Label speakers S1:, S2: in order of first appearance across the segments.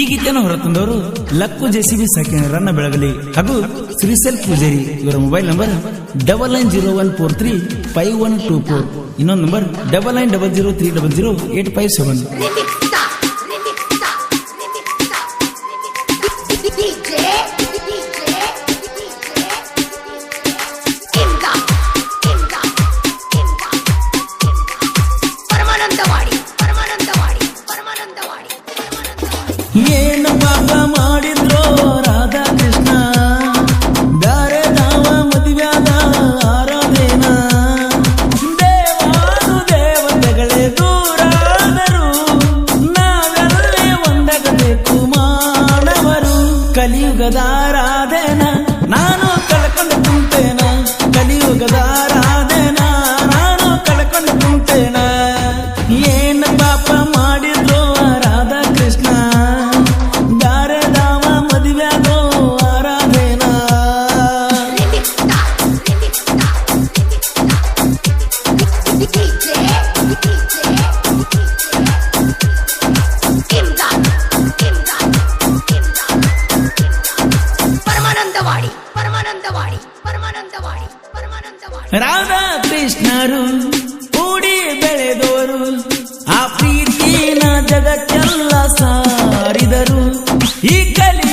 S1: ಈ ಗೀತೆಯನ್ನು ಹೊರತಂದವರು luck JCB ಸಾಕಿನ ರನ್ನ ಬೆಳಗಲಿ ಹಾಗೂ ಶ್ರೀಸೆಲ್ ಪೂಜೇರಿ. ಇವರ mobile number double nine zero one four three five one two four. ಇನ್ನೊಂದು number double nine double zero three double zero eight five seven. ಏನು ಪಾಪ ಮಾಡಿದ್ರೋ ರಾಧಾ ಕೃಷ್ಣ ಬ್ಯಾರೆ ನಾವ ಮದುವ್ಯಾದ ಆರಾಧೇನ? ದೇವಾನು ದೇವತೆಗಳೇ ದೂರಾದರು. ನಾವೆಲ್ಲೇ ಒಂದಾಗಬೇಕು ಮಾನವರು ಕಲಿಯುಗದ
S2: ಪರಮಾನಂದವಾಡಿ ಪರಮಾನಂದವಾಡಿ ಪರಮಾನಂದವಾಡಿ
S1: ರಾಧಾ ಕೃಷ್ಣರು ಕೂಡಿ ಬೆಳೆದವರು ಆ ಪ್ರೀತಿನ ಜಗಕ್ಕೆಲ್ಲ ಸಾರಿದರು. ಈ ಕಲಿಯುಗದ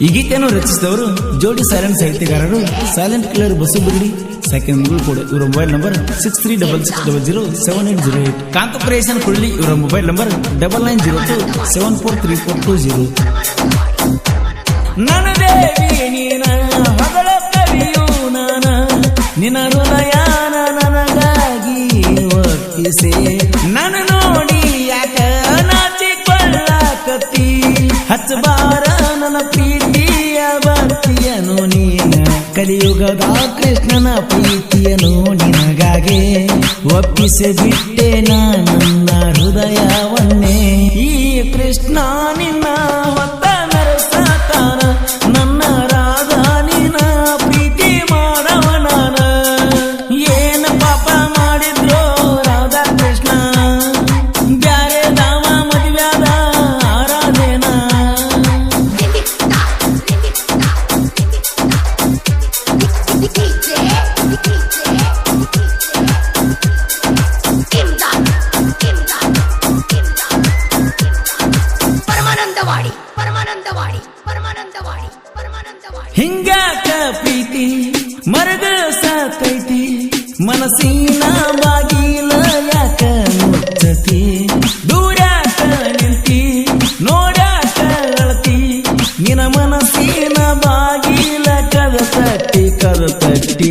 S1: ಈ ಗೀತೆಯನ್ನು ರಚಿಸಿದವರು ಜೋಡಿ ಸೈಲೆಂಟ್ ಸಾಹಿತ್ಯಗಾರರು ಸೈಲೆಂಟ್ ಕಿಲ್ಲರ್ ಬಸು ಸೆಕೆಂಡ್ ಕೂಡ ಇವರ mobile number six three double six double zero seven eight zero eight ಕಾಂತಪುರೇಶನ್ ಕುಳ್ಳಿ ಇವರ mobile number double nine zero two seven four three four two zero ನನ್ನ ದೇವಿ ನೀನ ಮಗಳ ನಾನ. ನಿನ್ನ ನನಗಾಗಿ ನನ್ನ ನೋಡಿ ಯಾಕ ನಾಚಿಕೊಳ್ಳಕತ್ತಿ? ಕಲಿಯುಗದ ಕೃಷ್ಣನ ಪ್ರೀತಿಯನು ನಿನಗಾಗೆ ಒಪ್ಪಿಸಿ ಬಿಟ್ಟೆ ನನ್ನ ಮರಗ ಸಾಕೈತಿ, ಮನಸ್ಸಿನ ಬಾಗಿಲ ಯಾಕ ಮುಚ್ಚತಿ? ದೂರಾಕ ನಿಂತಿ ನೋಡಾಕ ಅಳತಿ? ನಿನ ಮನಸ್ಸಿನ ಬಾಗಿಲ ಕದ ತಟ್ಟಿ ಕದ ತಟ್ಟಿ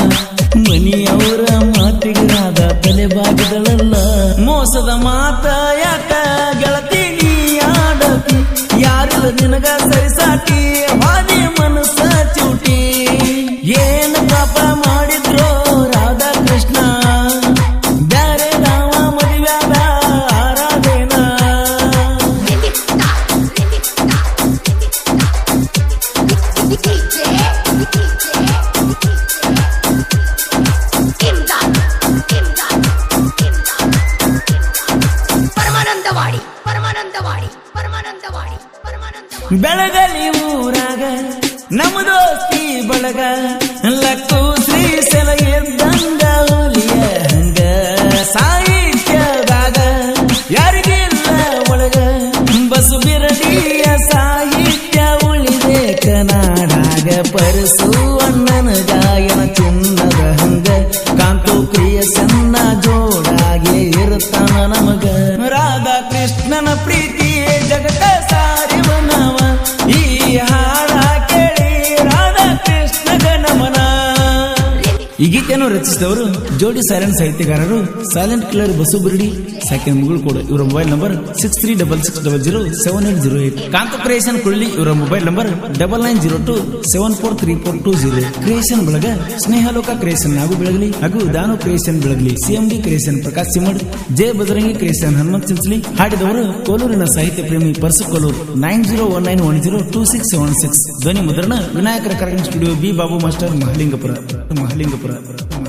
S1: ಮನಿಯವರ ಮಾತಿಗೆ ರಾಧಾ ತಲೆ ಮೋಸದ ಮಾತ ಯಾಕ ಗೆಳತಿ ನೀ ಆಡತಿ? ಯಾರಿಲ್ಲ ನಿನಗ ಸರಿಸಾಟಿ ಬೆಳಗಲಿ ಊರಾಗ, ನಮ್ಮ ದೋಸ್ತಿ ಬಳಗ. ಲಕ್ಕು ಶ್ರೀ ಸಲಹೆ ಎದ್ದಂಗ ಹುಲಿಯ ಹಂಗ. ಸಾಹಿತ್ಯದಾಗ ಯಾರಿಗಿಲ್ಲ ಒಳಗ? ಬಸು ಬಿರಡಿಯ ಸಾಹಿತ್ಯ ಉಳಿದೆ ಕನಾಡಾಗ ಪರಸು ಅಣ್ಣನ ಗಾಯನ ಚಿನ್ನದ ಹಂಗ. ಕಾಂತು ಸಣ್ಣ ಈ ಗೀತೆಯನ್ನು ರಚಿಸಿದವರು, ಜೋಡಿ ಸೈಲೆಂಟ್ ಸಾಹಿತ್ಯಗಾರರು ಸೈಲೆಂಟ್ ಕಿಲ್ಲರ್ ಬಸು ಬಿರ್ಡಿ ಸೆಕೆಂಡ್ ಮುಗುಳು ಕೂಡ. ಇವರ mobile number six three double six double zero seven eight zero eight Kanta creation ಕೊಳ್ಳಿ ಇವರ mobile number double nine zero two seven four three four two zero creation ಬಳಗ, ಸ್ನೇಹಲೋಕ creation ಹಾಗೂ ಬೆಳಗಲಿ, ಹಾಗೂ ದಾನು ಕ್ರಿಯೇಷನ್ ಬೆಳಗಲಿ. ಸಿಎಂ ಡಿ ಕ್ರಿಯೇಷನ್ ಪ್ರಕಾಶ್ ಸಿಮಡ್ J ಬದರಂಗಿ creation Hanumanth Chinchali. ಹಾಡಿದವರು ಕೋಲೂರಿನ ಸಾಹಿತ್ಯ ಪ್ರೇಮಿ Parsu Kolur. Nine zero one nine one zero two six seven six ಧ್ವನಿ ಮುದ್ರಣ, ವಿನಾಯಕರ ಕಾರ್ಯಕ್ರಮ studio B Babu master Mahalingapura. Mahalingapura. Mahalingapura